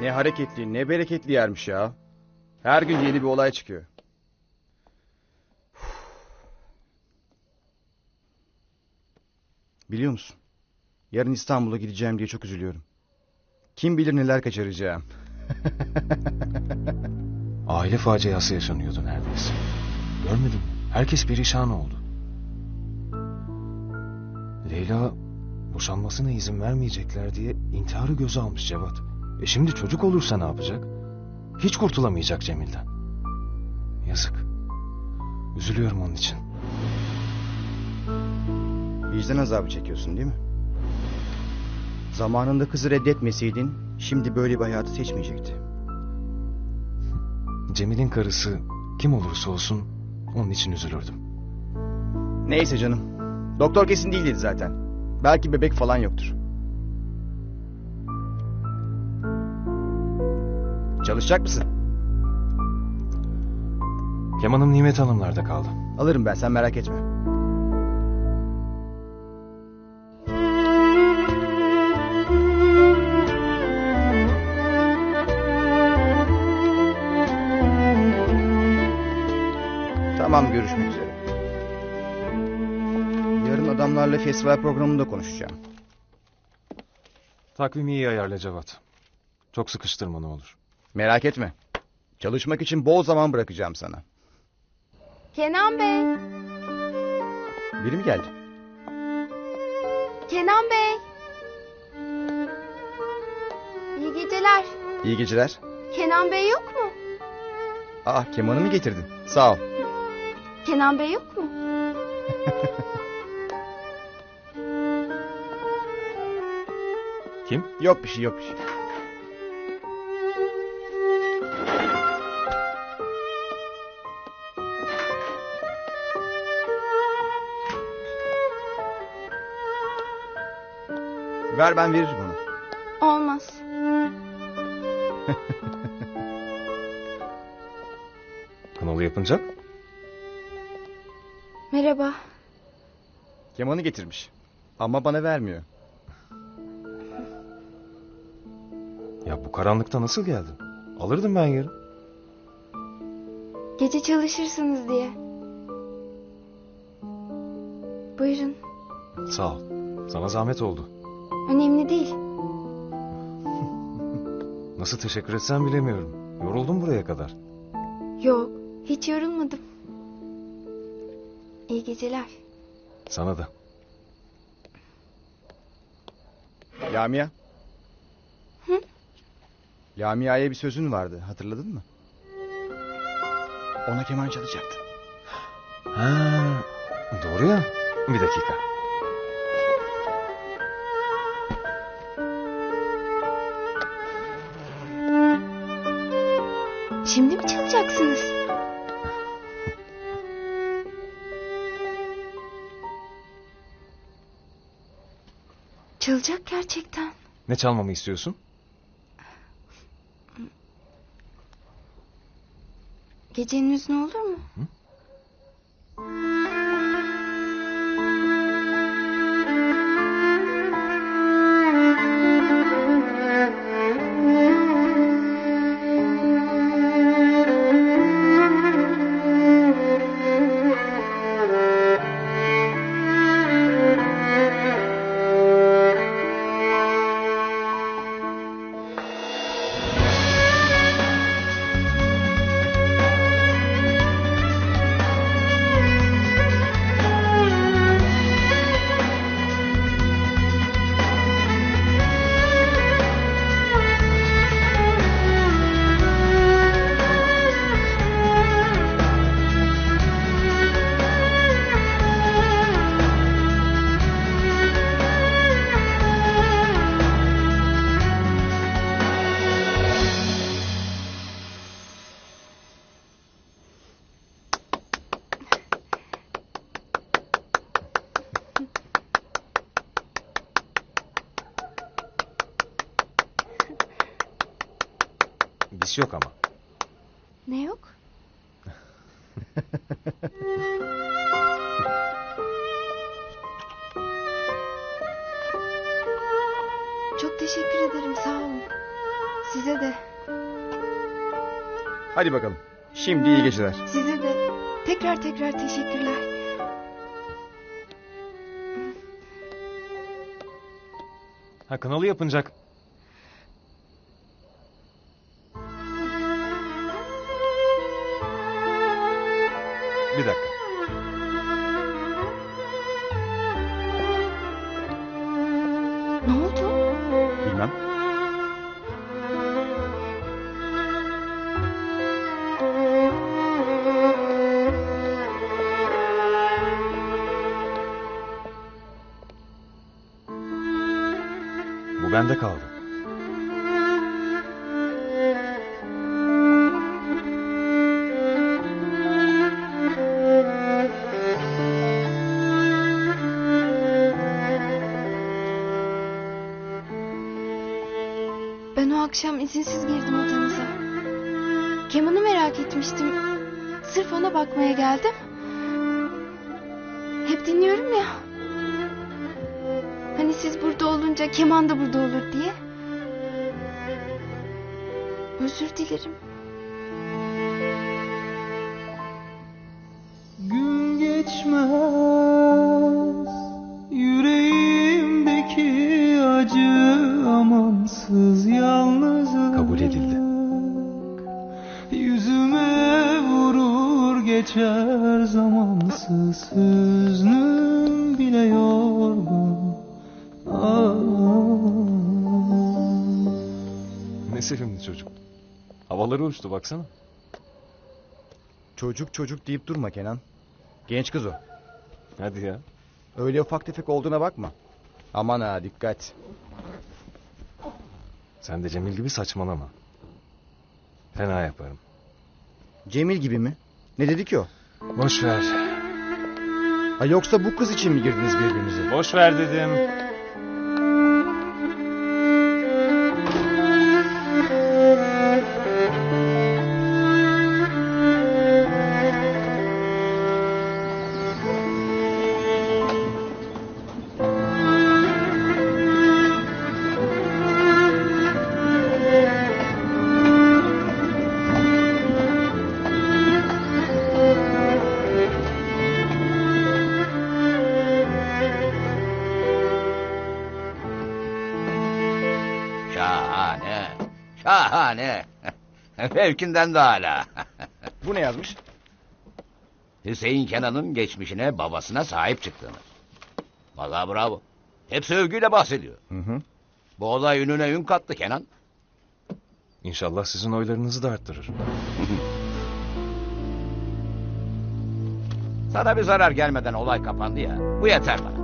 Ne hareketli ne bereketli yermiş ya. Her gün yeni bir olay çıkıyor. Biliyor musun? Yarın İstanbul'a gideceğim diye çok üzülüyorum. Kim bilir neler kaçıracağım. Aile faciası yaşanıyordu neredeyse. Görmedim. Herkes perişan oldu. Leyla boşanmasına izin vermeyecekler diye intiharı göze almış Cevat. E şimdi çocuk olursa ne yapacak? Hiç kurtulamayacak Cemil'den. Yazık. Üzülüyorum onun için. Vicdan azabı çekiyorsun değil mi? Zamanında kızı reddetmeseydin şimdi böyle bir hayatı seçmeyecekti. Cemil'in karısı kim olursa olsun onun için üzülürdüm. Neyse canım. Doktor kesin değil dedi zaten. Belki bebek falan yoktur. Çalışacak mısın? Kemanım Nimet Hanımlar'da kaldı. Alırım ben sen merak etme. Tamam görüşmek üzere. Yarın adamlarla festival programında konuşacağım. Takvimi iyi ayarla Cevat. Çok sıkıştırma ne olur. Merak etme. Çalışmak için bol zaman bırakacağım sana. Kenan Bey, Biri mi geldi? Kenan Bey. İyi geceler. İyi geceler. Kenan Bey yok mu? Aa kemanı mı getirdin? Sağ ol. Kenan Bey yok mu? Kim? Yok bir şey yok bir şey. Ver ben veririm onu. Olmaz. Kınalı yapınacak. Merhaba. Kemanı getirmiş. Ama bana vermiyor. Ya bu karanlıkta nasıl geldin? Alırdım ben yarın. Gece çalışırsınız diye. Buyurun. Sağ ol. Sana zahmet oldu. Önemli değil. Nasıl teşekkür etsem bilemiyorum. Yoruldum buraya kadar. Yok, hiç yorulmadım. İyi geceler. Sana da. Lamia. Hı? Lamia'ya bir sözün vardı. Hatırladın mı? Ona keman çalacaktın. Ha, doğru ya. Bir dakika. Çalacak gerçekten. Ne çalmamı istiyorsun? Gecenin hüznü olur mu? Bis yok ama. Ne yok? Çok teşekkür ederim sağ olun. Size de. Hadi bakalım. Şimdi iyi geceler. Size de. Tekrar tekrar teşekkürler. Ha kanalı yapınacak. Bilmem. Bu bende kaldı. O akşam izinsiz girdim odanıza. Kemanı merak etmiştim. Sırf ona bakmaya geldim. Hep dinliyorum ya. Hani siz burada olunca keman da burada olur diye. Özür dilerim. Geçer zamansız hüznüm bile yorgun Ah. Ne sevimli çocuk. Havaları uçtu baksana. Çocuk çocuk deyip durma Kenan. Genç kız o. Hadi ya. Öyle ufak tefek olduğuna bakma. Aman ha dikkat. Sen de Cemil gibi saçmalama. Fena yaparım. Cemil gibi mi? Ne dedi ki o? Boş ver. Ha yoksa bu kız için mi girdiniz birbirinize? Boş ver dedim. Şahane. Mevkinden de hala. Bu ne yazmış? Hüseyin Kenan'ın geçmişine babasına sahip çıktığını. Vallahi bravo. Hep övgüyle bahsediyor. Hı hı. Bu olay ününe ün kattı Kenan. İnşallah sizin oylarınızı da arttırır. Sana bir zarar gelmeden olay kapandı ya. Bu yeter bana.